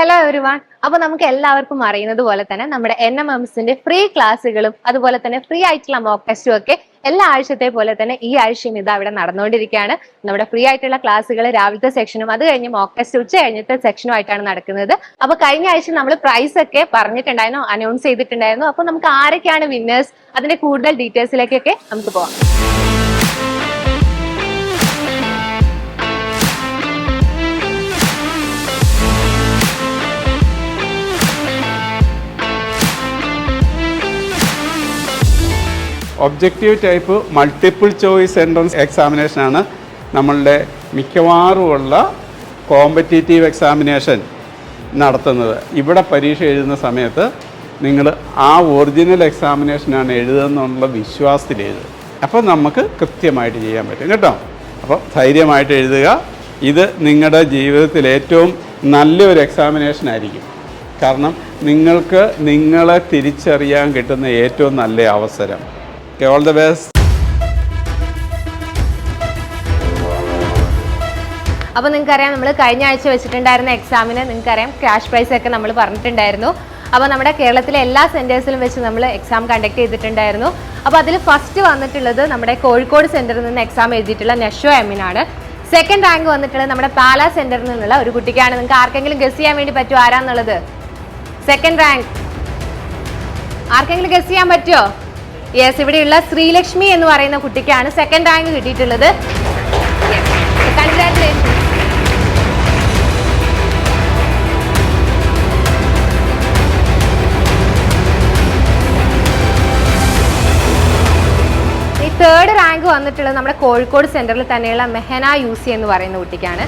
Hello everyone അപ്പൊ നമുക്ക് എല്ലാവർക്കും അറിയുന്നത് പോലെ തന്നെ നമ്മുടെ എൻ എം എംസിന്റെ ഫ്രീ ക്ലാസ്സുകളും അതുപോലെ തന്നെ ഫ്രീ ആയിട്ടുള്ള മോക്ക് ടെസ്റ്റും ഒക്കെ എല്ലാ ആഴ്ചത്തെ പോലെ തന്നെ ഈ ആഴ്ചയും ഇത് അവിടെ നടന്നുകൊണ്ടിരിക്കുകയാണ്. നമ്മുടെ ഫ്രീ ആയിട്ടുള്ള ക്ലാസ്സുകൾ രാവിലത്തെ സെക്ഷനും അത് കഴിഞ്ഞ് മോക്ക് ടെസ്റ്റ് ഉച്ച സെക്ഷനും ആയിട്ടാണ് നടക്കുന്നത്. അപ്പൊ കഴിഞ്ഞ ആഴ്ച നമ്മൾ പ്രൈസ് ഒക്കെ പറഞ്ഞിട്ടുണ്ടായിരുന്നു അനൗൺസ് ചെയ്തിട്ടുണ്ടായിരുന്നു. അപ്പൊ നമുക്ക് ആരൊക്കെയാണ് വിന്നേഴ്സ് അതിന്റെ കൂടുതൽ ഡീറ്റെയിൽസിലേക്കൊക്കെ നമുക്ക് പോവാം. Objective type multiple choice entrance എക്സാമിനേഷനാണ് നമ്മളുടെ മിക്കവാറുമുള്ള കോമ്പറ്റേറ്റീവ് എക്സാമിനേഷൻ നടത്തുന്നത്. ഇവിടെ പരീക്ഷ എഴുതുന്ന സമയത്ത് നിങ്ങൾ ആ ഒറിജിനൽ എക്സാമിനേഷനാണ് എഴുതുന്നുള്ള വിശ്വാസത്തിൽ എഴുതുക. അപ്പോൾ നമുക്ക് കൃത്യമായിട്ട് ചെയ്യാൻ പറ്റും കേട്ടോ. അപ്പോൾ ധൈര്യമായിട്ട് എഴുതുക. ഇത് നിങ്ങളുടെ ജീവിതത്തിൽ ഏറ്റവും നല്ലൊരു എക്സാമിനേഷൻ ആയിരിക്കും. കാരണം നിങ്ങൾക്ക് നിങ്ങളെ തിരിച്ചറിയാൻ കിട്ടുന്ന ഏറ്റവും നല്ല അവസരം. ഓൾ ദ ബെസ്റ്റ് അപ്പൊ നിങ്ങൾക്കറിയാം നമ്മൾ കഴിഞ്ഞ ആഴ്ച വെച്ചിട്ടുണ്ടായിരുന്ന എക്സാമിന് നിങ്ങൾക്കറിയാം ക്യാഷ് പ്രൈസ് ഒക്കെ നമ്മൾ പറഞ്ഞിട്ടുണ്ടായിരുന്നു. അപ്പോൾ നമ്മുടെ കേരളത്തിലെ എല്ലാ സെന്റേഴ്സിലും വെച്ച് നമ്മൾ എക്സാം കണ്ടക്ട് ചെയ്തിട്ടുണ്ടായിരുന്നു. അപ്പോൾ അതിൽ ഫസ്റ്റ് വന്നിട്ടുള്ളത് നമ്മുടെ കോഴിക്കോട് സെന്ററിൽ നിന്ന് എക്സാം എഴുതിയിട്ടുള്ള നഷോ എമ്മിനാണ് സെക്കൻഡ് റാങ്ക് വന്നിട്ടുള്ളത് നമ്മുടെ പാലാ സെന്ററിൽ നിന്നുള്ള ഒരു കുട്ടിക്കാണ്. നിങ്ങൾക്ക് ആർക്കെങ്കിലും ഗസ് ചെയ്യാൻ വേണ്ടി പറ്റുമോ? ആരാന്നുള്ളത്? സെക്കൻഡ് റാങ്ക് ആർക്കെങ്കിലും ഗസ് ചെയ്യാൻ പറ്റുമോ? യെസ് ഇവിടെയുള്ള ശ്രീലക്ഷ്മി എന്ന് പറയുന്ന കുട്ടിക്കാണ് സെക്കൻഡ് റാങ്ക് കിട്ടിയിട്ടുള്ളത്. കൺഗ്രാറ്റുലേഷൻ തേർഡ് റാങ്ക് വന്നിട്ടുള്ളത് നമ്മുടെ കോഴിക്കോട് സെന്ററിൽ തന്നെയുള്ള മെഹന യൂസി എന്ന് പറയുന്ന കുട്ടിക്കാണ്.